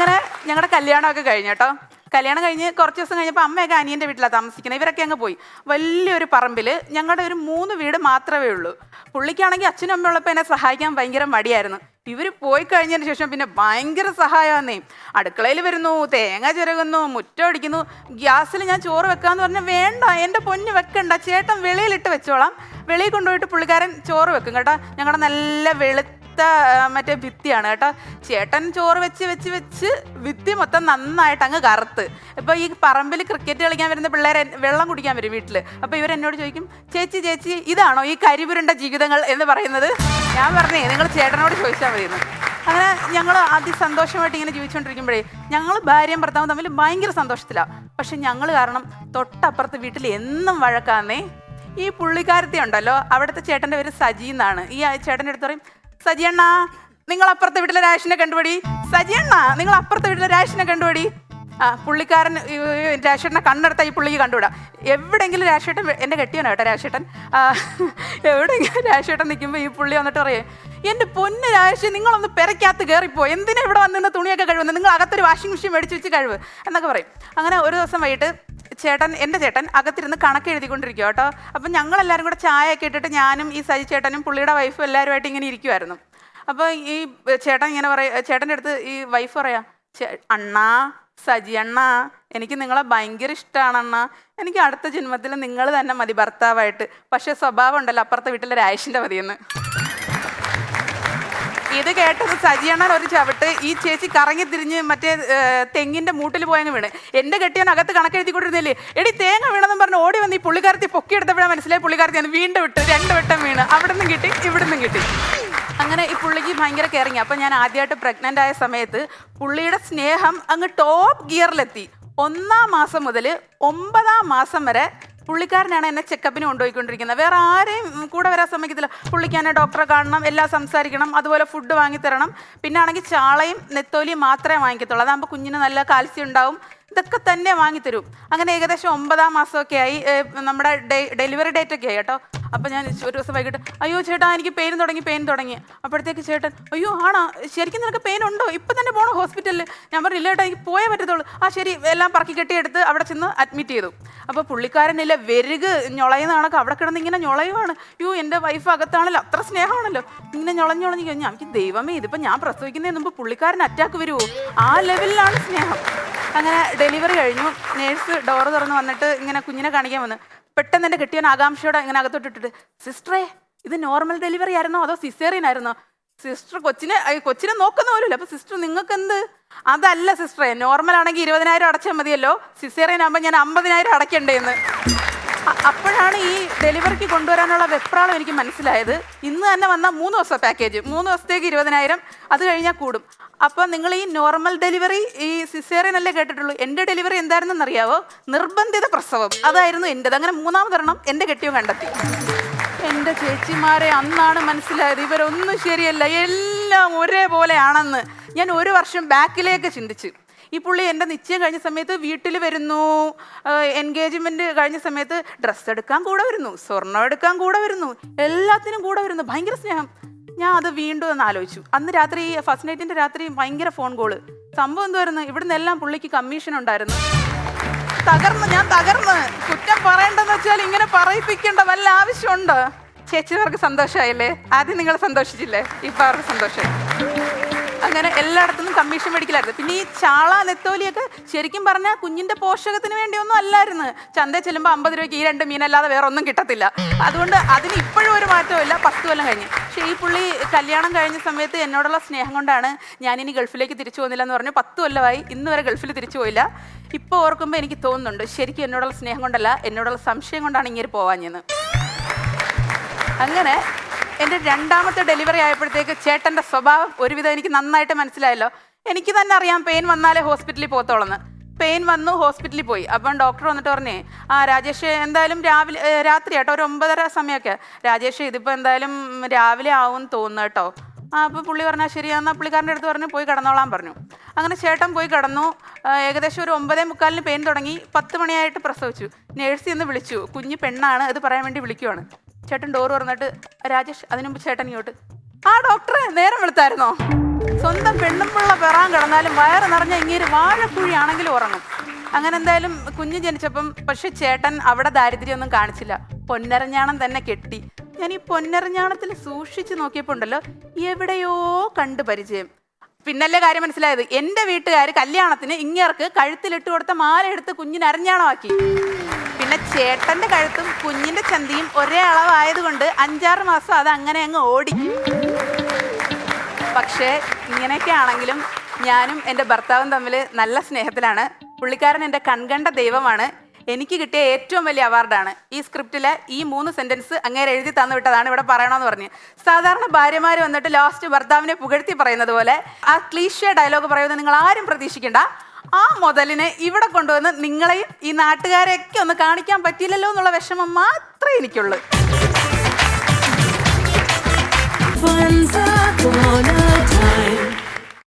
അങ്ങനെ ഞങ്ങളുടെ കല്യാണമൊക്കെ കഴിഞ്ഞു കേട്ടോ. കല്യാണം കഴിഞ്ഞ് കുറച്ച് ദിവസം കഴിഞ്ഞപ്പോൾ അമ്മയൊക്കെ അനിയന്റെ വീട്ടിലാണ് താമസിക്കുന്നത് ഇവരൊക്കെ അങ്ങ് പോയി. വലിയൊരു പറമ്പിൽ ഞങ്ങളുടെ ഒരു മൂന്ന് വീട് മാത്രമേ ഉള്ളൂ. പുള്ളിക്കാണെങ്കിൽ അച്ഛനും അമ്മയും ഉള്ളപ്പോൾ എന്നെ സഹായിക്കാൻ ഭയങ്കര മടിയായിരുന്നു. ഇവർ പോയി കഴിഞ്ഞതിന് ശേഷം പിന്നെ ഭയങ്കര സഹായമാന്നേ. അടുക്കളയിൽ വരുന്നു തേങ്ങ ചിരകുന്നു മുറ്റം അടിക്കുന്നു. ഗ്യാസിൽ ഞാൻ ചോറ് വെക്കാമെന്ന് പറഞ്ഞാൽ വേണ്ട എന്റെ പൊന്ന് വെക്കണ്ട. ചേട്ടൻ വെളിയിലിട്ട് വെച്ചോളാം. വെളിയിൽ കൊണ്ടുപോയിട്ട് പുള്ളിക്കാരൻ ചോറ് വെക്കും കേട്ടോ. ഞങ്ങളുടെ നല്ല വെളുത്ത ആ, മറ്റേ ഭിത്തിയാണ് കേട്ടോ. ചേട്ടൻ ചോറ് വെച്ച് വെച്ച് വെച്ച് ഭിത്തി മൊത്തം നന്നായിട്ട് അങ്ങ് കറുത്ത്. ഇപ്പോൾ ഈ പറമ്പിൽ ക്രിക്കറ്റ് കളിക്കാൻ വരുന്ന പിള്ളേരെ വെള്ളം കുടിക്കാൻ വരും വീട്ടിൽ അപ്പോൾ ഇവരെന്നോട് ചോദിക്കും ചേച്ചി ചേച്ചി ഇതാണോ ഈ കരിപുരണ്ട ജീവിതങ്ങൾ എന്ന് പറയുന്നത്? ഞാൻ പറഞ്ഞേ നിങ്ങൾ ചേട്ടനോട് ചോദിച്ചാൽ മതിയെന്ന് അങ്ങനെ ഞങ്ങൾ അതിസന്തോഷമായിട്ട് ഇങ്ങനെ ജീവിച്ചുകൊണ്ടിരിക്കുമ്പോഴേ ഞങ്ങൾ ഭാര്യയും ഭർത്താവും തമ്മിൽ ഭയങ്കര സന്തോഷത്തിലാണ് പക്ഷെ ഞങ്ങൾ കാരണം തൊട്ടപ്പുറത്ത് വീട്ടിൽ എന്നും വഴക്കാന്നേ ഈ പുള്ളിക്കാരത്തി ഉണ്ടല്ലോ അവിടുത്തെ ചേട്ടന്റെ പേര് സജി എന്നാണ്. ഈ ചേട്ടന്റെ അടുത്ത് പറയും സജി അണ്ണാ നിങ്ങൾ അപ്പുറത്തെ വീട്ടിലെ രാശിനെ കണ്ടുപിടി. സജിയണ്ണ നിങ്ങൾ അപ്പുറത്തെ വീട്ടിലെ രാശിനെ കണ്ടുപിടി. ആ പുള്ളിക്കാരൻ ഈ രാശേട്ടനെ കണ്ണെടുത്ത ഈ പുള്ളിക്ക് കണ്ടുവിടാം. എവിടെയെങ്കിലും രാശേട്ടൻ എന്റെ കെട്ടിയാണ് കേട്ടോ രാശേട്ടൻ എവിടെയെങ്കിലും രാശേട്ടൻ നിൽക്കുമ്പോൾ ഈ പുള്ളി വന്നിട്ട് പറയേ എന്റെ പൊന്ന് രാശി നിങ്ങളൊന്ന് പെരക്കകത്ത് കയറിപ്പോ എന്തിനാ ഇവിടെ വന്നിരുന്ന തുണിയൊക്കെ കഴിവുന്നത് നിങ്ങൾ അകത്തൊരു വാഷിംഗ് മെഷീൻ മേടിച്ച് വെച്ച് കഴിവ്. എന്നൊക്കെ പറയും. അങ്ങനെ ഒരു ദിവസം വൈകിട്ട് ചേട്ടൻ എന്റെ ചേട്ടൻ അകത്തിരുന്ന് കണക്ക് എഴുതിക്കൊണ്ടിരിക്കുക കേട്ടോ. അപ്പം ഞങ്ങളെല്ലാവരും കൂടെ ചായയൊക്കെ ഇട്ടിട്ട് ഞാനും ഈ സജി ചേട്ടനും പുള്ളിയുടെ വൈഫും എല്ലാവരുമായിട്ട് ഇങ്ങനെ ഇരിക്കുമായിരുന്നു അപ്പോൾ ഈ ചേട്ടൻ ഇങ്ങനെ പറയാ ചേട്ടന്റെ അടുത്ത് ഈ വൈഫ് പറയാ അണ്ണാ സജി അണ്ണാ എനിക്ക് നിങ്ങളെ ഭയങ്കര ഇഷ്ടമാണ് അണ്ണാ എനിക്ക് അടുത്ത ജന്മത്തിൽ നിങ്ങൾ തന്നെ മതി ഭർത്താവായിട്ട്. പക്ഷേ സ്വഭാവം ഉണ്ടല്ലോ അപ്പുറത്തെ വീട്ടിലെ രാശിന്റെ മതിയെന്ന്. ഇത് കേട്ടത് സജിയണ്ണൻ ഒരു ചവിട്ട്. ഈ ചേച്ചി കറങ്ങി തിരിഞ്ഞ് മറ്റേ തെങ്ങിന്റെ മൂട്ടിൽ പോയങ്ങ് വീണ്. എന്റെ കെട്ടിയവൻ അകത്ത് കണക്കെഴുതിക്കൊണ്ടിരുന്നില്ലേ എടി തേങ്ങ വീണെന്ന് പറഞ്ഞ് ഓടി വന്ന് ഈ പുള്ളിക്കാരത്തി പൊക്കിയെടുത്തപ്പോഴാണ് മനസ്സിലായി പുള്ളിക്കാരത്തി ഞാൻ വീണ്ടും വിട്ട് രണ്ട് വട്ടം വീണ്. അവിടെ നിന്നും കിട്ടി ഇവിടെ നിന്നും കിട്ടി. അങ്ങനെ ഈ പുള്ളിക്ക് ഭയങ്കര കെയറിങ് അപ്പം ഞാൻ ആദ്യമായിട്ട് പ്രഗ്നന്റ് ആയ സമയത്ത് പുള്ളിയുടെ സ്നേഹം അങ്ങ് ടോപ്പ് ഗിയറിലെത്തി ഒന്നാം മാസം മുതൽ ഒമ്പതാം മാസം വരെ പുള്ളിക്കാരനാണ് എന്നെ ചെക്കപ്പിന് കൊണ്ടുപോയിക്കൊണ്ടിരിക്കുന്നത്. വേറെ ആരെയും കൂടെ വരാൻ സമ്മതിക്കത്തില്ല. പുള്ളിക്കാനെ ഡോക്ടറെ കാണണം എല്ലാം സംസാരിക്കണം അതുപോലെ ഫുഡ് വാങ്ങിത്തരണം. പിന്നെ ആണെങ്കിൽ ചാളയും നെത്തോലിയും മാത്രമേ വാങ്ങിക്കത്തുള്ളൂ. അതാകുമ്പോൾ കുഞ്ഞിന് നല്ല കാൽസ്യം ഉണ്ടാവും. ഇതൊക്കെ തന്നെ വാങ്ങിത്തരും. അങ്ങനെ ഏകദേശം ഒമ്പതാം മാസമൊക്കെ ആയി. നമ്മുടെ ഡെലിവറി ഡേറ്റ് ഒക്കെ ആയി കേട്ടോ. അപ്പം ഞാൻ ഒരു ദിവസം വൈകിട്ട് അയ്യോ ചേട്ടാ എനിക്ക് പെയിൻ തുടങ്ങി പെയിൻ തുടങ്ങി. അപ്പോഴത്തേക്ക് ചേട്ടൻ അയ്യോ ആണോ? ശരിക്കും നിനക്ക് പെയിൻ ഉണ്ടോ? ഇപ്പം തന്നെ പോകണം ഹോസ്പിറ്റലിൽ ഞാൻ പറഞ്ഞു ചേട്ടാ എനിക്ക് പോയേ പറ്റത്തുള്ളൂ. ആ ശരി. എല്ലാം പറക്കി കെട്ടിയെടുത്ത് അവിടെ ചെന്ന് അഡ്മിറ്റ് ചെയ്തു. അപ്പോൾ പുള്ളിക്കാരനില്ല വെരുക് ഞൊളയുന്ന കണക്ക് അവിടെ കിടന്ന് ഇങ്ങനെ ഞൊളയുവാണ്. അയ്യോ എന്റെ വൈഫ് അകത്താണല്ലോ അത്ര സ്നേഹമാണല്ലോ. ഇങ്ങനെ ഞൊളഞ്ഞു ഞൊളഞ്ഞ് കഴിഞ്ഞാൽ എനിക്ക് ദൈവമേ ഇതിപ്പോൾ ഞാൻ പ്രസവിക്കുന്നതിന് മുമ്പ് പുള്ളിക്കാരൻ അറ്റാക്ക് വരുമോ ആ ലെവലിലാണ് സ്നേഹം. അങ്ങനെ ഡെലിവറി കഴിഞ്ഞു. നേഴ്സ് ഡോറ് തുറന്ന് വന്നിട്ട് ഇങ്ങനെ കുഞ്ഞിനെ കാണിക്കാൻ വന്ന്. പെട്ടെന്ന് എന്റെ കെട്ടിയവൻ ആകാംക്ഷയോടെ ഇങ്ങനെ അകത്തോട്ടിട്ടിട്ട് സിസ്റ്ററേ ഇത് നോർമൽ ഡെലിവറി ആയിരുന്നോ? അതോ സിസേറിയൻ ആയിരുന്നോ? സിസ്റ്റർ കൊച്ചിനെ കൊച്ചിനെ നോക്കുന്ന പോലുമില്ല. അപ്പൊ സിസ്റ്റർ നിങ്ങൾക്ക് എന്ത് അതല്ല സിസ്റ്ററെ നോർമൽ ആണെങ്കിൽ ഇരുപതിനായിരം അടച്ചാൽ മതിയല്ലോ. സിസേറിയൻ ആകുമ്പോൾ ഞാൻ അമ്പതിനായിരം അടയ്ക്കണ്ടേന്ന് അപ്പോഴാണ് ഈ ഡെലിവറിക്ക് കൊണ്ടുവരാനുള്ള വെപ്രാളം എനിക്ക് മനസ്സിലായത്. ഇന്ന് തന്നെ വന്ന മൂന്ന് ദിവസം പാക്കേജ് മൂന്ന് ദിവസത്തേക്ക് ഇരുപതിനായിരം. അത് കഴിഞ്ഞാൽ കൂടും. അപ്പോൾ നിങ്ങൾ ഈ നോർമൽ ഡെലിവറി ഈ സിസേറിയൻ അല്ലേ കേട്ടിട്ടുള്ളൂ. എന്റെ ഡെലിവറി എന്തായിരുന്നെന്ന് അറിയാവോ നിർബന്ധിത പ്രസവം. അതായിരുന്നു എന്റെത് അങ്ങനെ മൂന്നാമതൊരെണ്ണം എന്റെ കെട്ടിയോ കണ്ടെത്തി. എന്റെ ചേച്ചിമാരെ അന്നാണ് മനസ്സിലായത്. ഇവരൊന്നും ശരിയല്ല. എല്ലാം ഒരേപോലെയാണെന്ന്. ഞാൻ ഒരു വർഷം ബാക്കിലേക്ക് ചിന്തിച്ചു. ഈ പുള്ളി എന്റെ നിശ്ചയം കഴിഞ്ഞ സമയത്ത് വീട്ടിൽ വരുന്നു. എൻഗേജ്മെന്റ് കഴിഞ്ഞ സമയത്ത് ഡ്രസ്സ് എടുക്കാൻ കൂടെ വരുന്നു സ്വർണം എടുക്കാൻ കൂടെ വരുന്നു എല്ലാത്തിനും കൂടെ വരുന്നു. ഭയങ്കര സ്നേഹം. ഞാൻ അത് വീണ്ടും ഒന്ന് ആലോചിച്ചു. അന്ന് രാത്രി ഫസ്റ്റ് നൈറ്റിന്റെ രാത്രി ഭയങ്കര ഫോൺ കോൾ സംഭവം എന്തുവായിരുന്നു? ഇവിടുന്ന് എല്ലാം പുള്ളിക്ക് കമ്മീഷൻ ഉണ്ടായിരുന്നു. തകർന്ന് ഞാൻ തകർന്ന്. കുറ്റം പറയണ്ടെന്ന് വെച്ചാൽ ഇങ്ങനെ പറയിപ്പിക്കേണ്ട വല്ല ആവശ്യമുണ്ടോ? ചേച്ചിമാർക്ക് സന്തോഷമായില്ലേ? ആദ്യം നിങ്ങൾ സന്തോഷിച്ചില്ലേ? ഇപ്പം അവർക്ക് സന്തോഷമായി. അങ്ങനെ എല്ലായിടത്തുനിന്നും കമ്മീഷൻ മേടിക്കലായിരുന്നു. പിന്നെ ഈ ചാള നെത്തോലിയൊക്കെ ശരിക്കും പറഞ്ഞാൽ കുഞ്ഞിന്റെ പോഷകത്തിന് വേണ്ടിയൊന്നും അല്ലായിരുന്നു. ചന്ത ചെല്ലുമ്പോൾ അമ്പത് രൂപയ്ക്ക് ഈ രണ്ട് മീനല്ലാതെ വേറെ ഒന്നും കിട്ടത്തില്ല. അതുകൊണ്ട് അതിന് ഇപ്പോഴും ഒരു മാറ്റമില്ല പത്ത് കൊല്ലം കഴിഞ്ഞ്. പക്ഷേ ഈ പുള്ളി കല്യാണം കഴിഞ്ഞ സമയത്ത് എന്നോടുള്ള സ്നേഹം കൊണ്ടാണ് ഞാനിനി ഗൾഫിലേക്ക് തിരിച്ചു പോകുന്നില്ല എന്ന് പറഞ്ഞു. പത്ത് കൊല്ലമായി ഇന്ന് വരെ ഗൾഫിൽ തിരിച്ചു പോയില്ല. ഇപ്പോൾ ഓർക്കുമ്പോൾ എനിക്ക് തോന്നുന്നുണ്ട്. ശരിക്കും എന്നോടുള്ള സ്നേഹം കൊണ്ടല്ല എന്നോടുള്ള സംശയം കൊണ്ടാണ് ഇങ്ങനെ പോവാഞ്ഞെന്ന്. അങ്ങനെ എന്റെ രണ്ടാമത്തെ ഡെലിവറി ആയപ്പോഴത്തേക്ക് ചേട്ടന്റെ സ്വഭാവം ഒരുവിധം എനിക്ക് നന്നായിട്ട് മനസ്സിലായല്ലോ. എനിക്ക് തന്നെ അറിയാം പെയിൻ വന്നാലേ ഹോസ്പിറ്റലിൽ പോത്തോളന്ന് പെയിൻ വന്നു ഹോസ്പിറ്റലിൽ പോയി. അപ്പം ഡോക്ടർ വന്നിട്ട് പറഞ്ഞേ ആ രാജേഷ് എന്തായാലും രാവിലെ രാത്രി കേട്ടോ ഒരു ഒമ്പതര സമയമൊക്കെ. രാജേഷ് ഇതിപ്പോൾ എന്തായാലും രാവിലെ ആവും തോന്നുന്നു കേട്ടോ. ആ അപ്പോൾ പുള്ളി പറഞ്ഞാൽ ശരി എന്നാൽ പുള്ളിക്കാരന്റെ അടുത്ത് പറഞ്ഞു പോയി കിടന്നോളാൻ പറഞ്ഞു. അങ്ങനെ ചേട്ടൻ പോയി കിടന്നു. ഏകദേശം ഒരു ഒമ്പതേ മുക്കാലിന് പെയിൻ തുടങ്ങി. പത്ത് മണിയായിട്ട് പ്രസവിച്ചു. നേഴ്സി എന്ന് വിളിച്ചു. കുഞ്ഞ് പെണ്ണാണ് അത് പറയാൻ വേണ്ടി വിളിക്കുവാണ്. ചേട്ടൻ ഡോർ തുറന്നിട്ട് രാജേഷ് അതിനു മുമ്പ് ചേട്ടൻ ഇങ്ങോട്ട്. ആ ഡോക്ടറെ നേരം വെളുത്തായിരുന്നോ? സ്വന്തം പെണ്ണുമ്പിള്ള പിറാൻ കിടന്നാലും വയറ് നിറഞ്ഞ ഇങ്ങനെ വാഴക്കുഴിയാണെങ്കിലും ഉറങ്ങും. അങ്ങനെ എന്തായാലും കുഞ്ഞ് ജനിച്ചപ്പം പക്ഷെ ചേട്ടൻ അവിടെ ദാരിദ്ര്യമൊന്നും കാണിച്ചില്ല. പൊന്നരഞ്ഞാണം തന്നെ കെട്ടി. ഞാൻ ഈ പൊന്നരഞ്ഞാണത്തിൽ സൂക്ഷിച്ചു നോക്കിയപ്പോ ഉണ്ടല്ലോ എവിടെയോ കണ്ട് പരിചയം. പിന്നല്ലേ കാര്യം മനസ്സിലായത്? എന്റെ വീട്ടുകാർ കല്യാണത്തിന് ഇങ്ങേർക്ക് കഴുത്തിലിട്ട് കൊടുത്ത മാല എടുത്ത് കുഞ്ഞിന് അരഞ്ഞാണമാക്കി. പിന്നെ ചേട്ടന്റെ കഴുത്തും കുഞ്ഞിന്റെ ചന്തിയും ഒരേ അളവായതുകൊണ്ട് അഞ്ചാറ് മാസം അത് അങ്ങനെ അങ്ങ് ഓടിക്കും പക്ഷേ ഇങ്ങനെയൊക്കെ ആണെങ്കിലും ഞാനും എന്റെ ഭർത്താവും തമ്മിൽ നല്ല സ്നേഹത്തിലാണ്. പുള്ളിക്കാരൻ എന്റെ കൺകണ്ട ദൈവമാണ്. എനിക്ക് കിട്ടിയ ഏറ്റവും വലിയ അവാർഡാണ്. ഈ സ്ക്രിപ്റ്റിലെ ഈ മൂന്ന് സെന്റൻസ് അങ്ങേരെ എഴുതി തന്നു വിട്ടതാണ് ഇവിടെ പറയണമെന്ന് പറഞ്ഞ്. സാധാരണ ഭാര്യമാർ വന്നിട്ട് ലാസ്റ്റ് ഭർത്താവിനെ പുകഴ്ത്തി പറയുന്നത് പോലെ ആ ക്ലീഷ്യ ഡയലോഗ് പറയുന്നത് നിങ്ങൾ ആരും പ്രതീക്ഷിക്കേണ്ട. ആ മുതലിനെ ഇവിടെ കൊണ്ടുവന്ന് നിങ്ങളെയും ഈ നാട്ടുകാരെയൊക്കെ ഒന്ന് കാണിക്കാൻ പറ്റിയില്ലല്ലോ എന്നുള്ള വിഷമം മാത്രമേ എനിക്കുള്ളൂ.